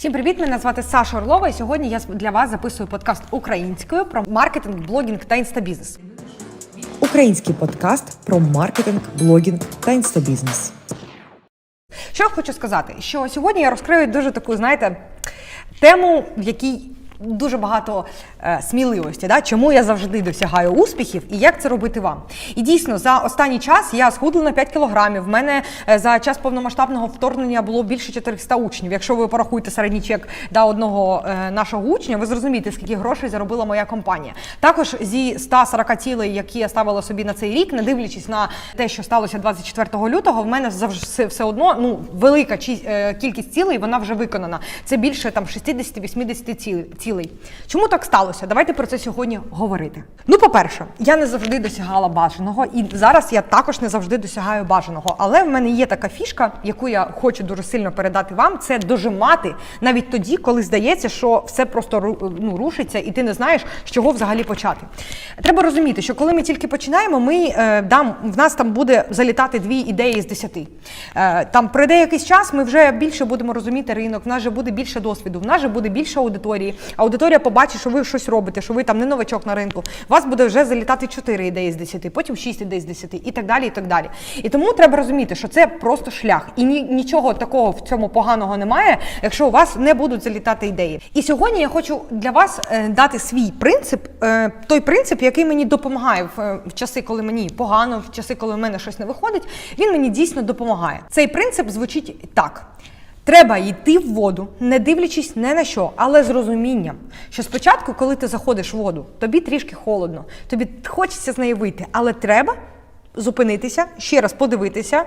Всім привіт! Мене звати Саша Орлова, і сьогодні я для вас записую подкаст українською про маркетинг, блогінг та інстабізнес. Український подкаст про маркетинг, блогінг та інстабізнес. Що я хочу сказати? Що сьогодні я розкрию дуже таку, знаєте, тему, в якій дуже багато е, сміливості, да? чому я завжди досягаю успіхів і як це робити вам. І дійсно, за останній час я схудла на 5 кілограмів. В мене е, за час повномасштабного вторгнення було більше 400 учнів. Якщо ви порахуєте середній чек да, одного е, нашого учня, ви зрозумієте, скільки грошей заробила моя компанія. Також зі 140 цілей, які я ставила собі на цей рік, не дивлячись на те, що сталося 24 лютого, в мене завжди все, одно ну велика е, кількість цілей, вона вже виконана. Це більше там 60-80 цілей. Цілей. Чому так сталося? Давайте про це сьогодні говорити. Ну, по-перше, я не завжди досягала бажаного, і зараз я також не завжди досягаю бажаного. Але в мене є така фішка, яку я хочу дуже сильно передати вам: це дожимати навіть тоді, коли здається, що все просто ну, рушиться, і ти не знаєш, з чого взагалі почати. Треба розуміти, що коли ми тільки починаємо, ми е, дам в нас там буде залітати дві ідеї з десяти. Е, там пройде якийсь час, ми вже більше будемо розуміти ринок, в нас вже буде більше досвіду, в нас вже буде більше аудиторії. Аудиторія побачить, що ви щось робите, що ви там не новачок на ринку. У вас буде вже залітати 4 ідеї з 10, потім 6 ідей з 10 і так далі. І так далі. І тому треба розуміти, що це просто шлях. І ні, нічого такого в цьому поганого немає, якщо у вас не будуть залітати ідеї. І сьогодні я хочу для вас е, дати свій принцип, е, той принцип, який мені допомагає е, в часи, коли мені погано, в часи, коли в мене щось не виходить. Він мені дійсно допомагає. Цей принцип звучить так. Треба йти в воду, не дивлячись не на що, але з розумінням, що спочатку, коли ти заходиш в воду, тобі трішки холодно, тобі хочеться з неї вийти, але треба зупинитися, ще раз подивитися,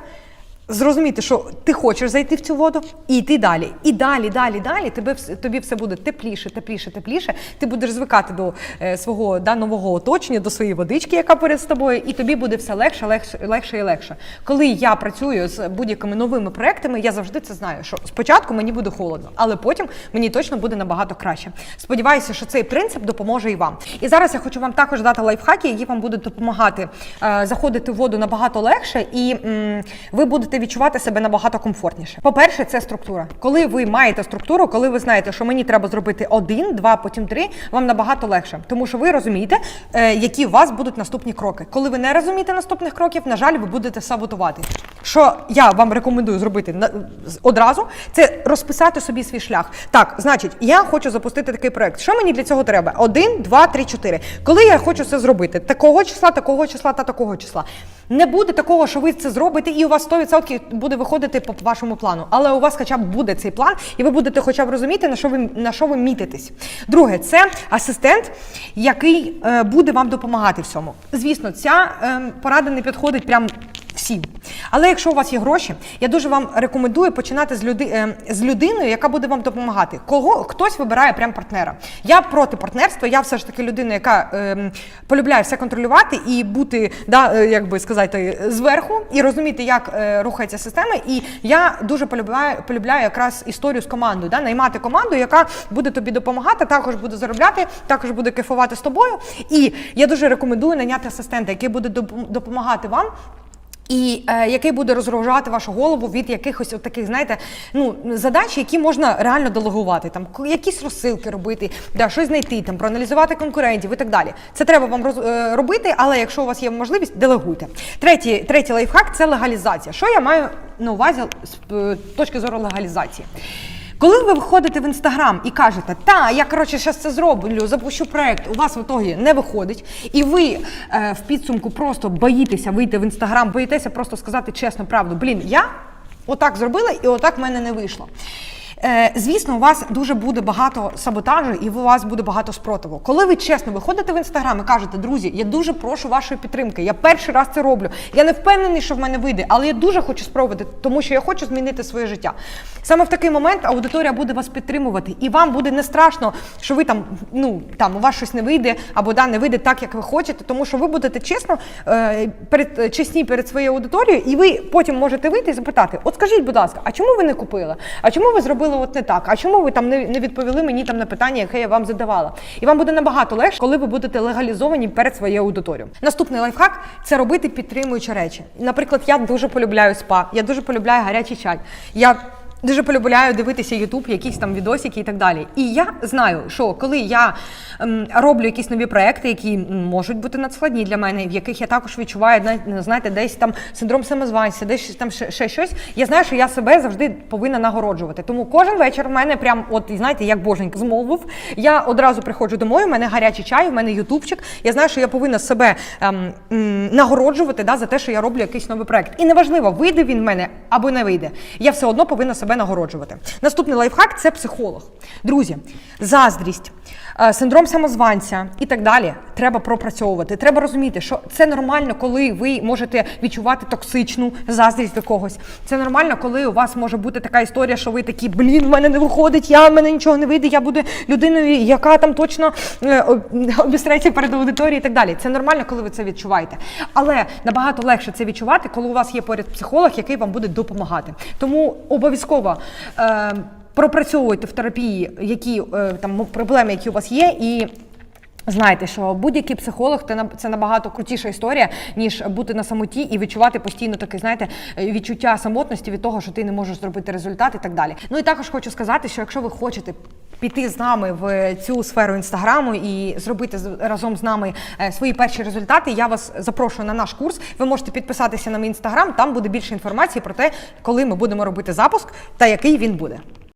зрозуміти, що ти хочеш зайти в цю воду, і йти далі. І далі, далі, далі тебе тобі все буде тепліше, тепліше, тепліше. Ти будеш звикати до е, свого да, нового оточення, до своєї водички, яка поряд з тобою, і тобі буде все легше, легше, легше і легше. Коли я працюю з будь-якими новими проектами, я завжди це знаю. Що спочатку мені буде холодно, але потім мені точно буде набагато краще. Сподіваюся, що цей принцип допоможе і вам. І зараз я хочу вам також дати лайфхаки, які вам будуть допомагати е, заходити в воду набагато легше, і м, ви будете відчувати себе набагато комфортніше. По-перше, це структура. Коли ви маєте структуру, коли ви знаєте, що мені треба зробити один, два, потім три, вам набагато легше, тому що ви розумієте, е, які у вас будуть наступні кроки. Коли ви не розумієте наступних кроків, на жаль, ви будете саботувати. Що я вам рекомендую зробити одразу, це розписати собі свій шлях. Так, значить, я хочу запустити такий проект. Що мені для цього треба? Один, два, три, чотири. Коли я хочу це зробити, такого числа, такого числа та такого числа. Не буде такого, що ви це зробите, і у вас 100% буде виходити по вашому плану. Але у вас хоча б буде цей план, і ви будете хоча б розуміти, на що ви на що ви мітитесь. Друге, це асистент, який е, буде вам допомагати в цьому. Звісно, ця е, порада не підходить прям всім. Але якщо у вас є гроші, я дуже вам рекомендую починати з, люди, е, з людиною, яка буде вам допомагати. Кого хтось вибирає прям партнера. Я проти партнерства. Я все ж таки людина, яка е, полюбляє все контролювати і бути, да, е, як би сказати, зверху, і розуміти, як е, рухається система. І я дуже полюбляю, полюбляю якраз історію з командою, да, наймати команду, яка буде тобі допомагати, також буде заробляти, також буде кайфувати з тобою. І я дуже рекомендую найняти асистента, який буде доп- допомагати вам. І е, який буде розгружати вашу голову від якихось от таких, знаєте, ну задач, які можна реально делегувати, там якісь розсилки робити, да, щось знайти, там проаналізувати конкурентів і так далі. Це треба вам роз, е, робити, але якщо у вас є можливість, делегуйте. Третій, третій лайфхак це легалізація. Що я маю на увазі з е, точки зору легалізації? Коли ви виходите в інстаграм і кажете, та я коротше зараз це зроблю, запущу проект, у вас в ітогі не виходить, і ви е, в підсумку просто боїтеся вийти в інстаграм, боїтеся просто сказати чесно правду. Блін, я отак зробила, і отак в мене не вийшло. Е, звісно, у вас дуже буде багато саботажу і у вас буде багато спротиву. Коли ви чесно виходите в інстаграм і кажете, друзі, я дуже прошу вашої підтримки. Я перший раз це роблю. Я не впевнений, що в мене вийде, але я дуже хочу спробувати, тому що я хочу змінити своє життя. Саме в такий момент аудиторія буде вас підтримувати, і вам буде не страшно, що ви там, ну там у вас щось не вийде, або да не вийде так, як ви хочете, тому що ви будете чесно е, перед чесні перед своєю аудиторією, і ви потім можете вийти і запитати: от скажіть, будь ласка, а чому ви не купили? А чому ви зробили от не так? А чому ви там не, не відповіли мені там на питання, яке я вам задавала? І вам буде набагато легше, коли ви будете легалізовані перед своєю аудиторією. Наступний лайфхак це робити підтримуючі речі. Наприклад, я дуже полюбляю спа, я дуже полюбляю гарячий чай. Я Дуже полюбляю дивитися Ютуб, якісь там відосики і так далі. І я знаю, що коли я ем, роблю якісь нові проекти, які можуть бути надскладні для мене, в яких я також відчуваю, зна- знаєте, десь там синдром самозванця, десь там ще, ще щось. Я знаю, що я себе завжди повинна нагороджувати. Тому кожен вечір в мене прям, от знаєте, як боженька змовив. Я одразу приходжу домой, у мене гарячий чай, у мене ютубчик. Я знаю, що я повинна себе ем, м, нагороджувати да, за те, що я роблю якийсь новий проект. І неважливо, вийде він в мене або не вийде. Я все одно повинна себе нагороджувати. Наступний лайфхак це психолог. Друзі, заздрість, синдром самозванця і так далі. Треба пропрацьовувати. Треба розуміти, що це нормально, коли ви можете відчувати токсичну заздрість до когось. Це нормально, коли у вас може бути така історія, що ви такі, блін, в мене не виходить, я в мене нічого не вийде, я буду людиною, яка там точно е, обістреться перед аудиторією і так далі. Це нормально, коли ви це відчуваєте. Але набагато легше це відчувати, коли у вас є поряд психолог, який вам буде допомагати. Тому обов'язково. Е, Пропрацьовуйте в терапії, які е, там проблеми, які у вас є, і Знаєте, що будь-який психолог це на- це набагато крутіша історія, ніж бути на самоті і відчувати постійно таке, знаєте, е, відчуття самотності від того, що ти не можеш зробити результат і так далі. Ну і також хочу сказати, що якщо ви хочете піти з нами в цю сферу інстаграму і зробити разом з нами е, свої перші результати, я вас запрошую на наш курс. Ви можете підписатися на мій інстаграм, там буде більше інформації про те, коли ми будемо робити запуск та який він буде.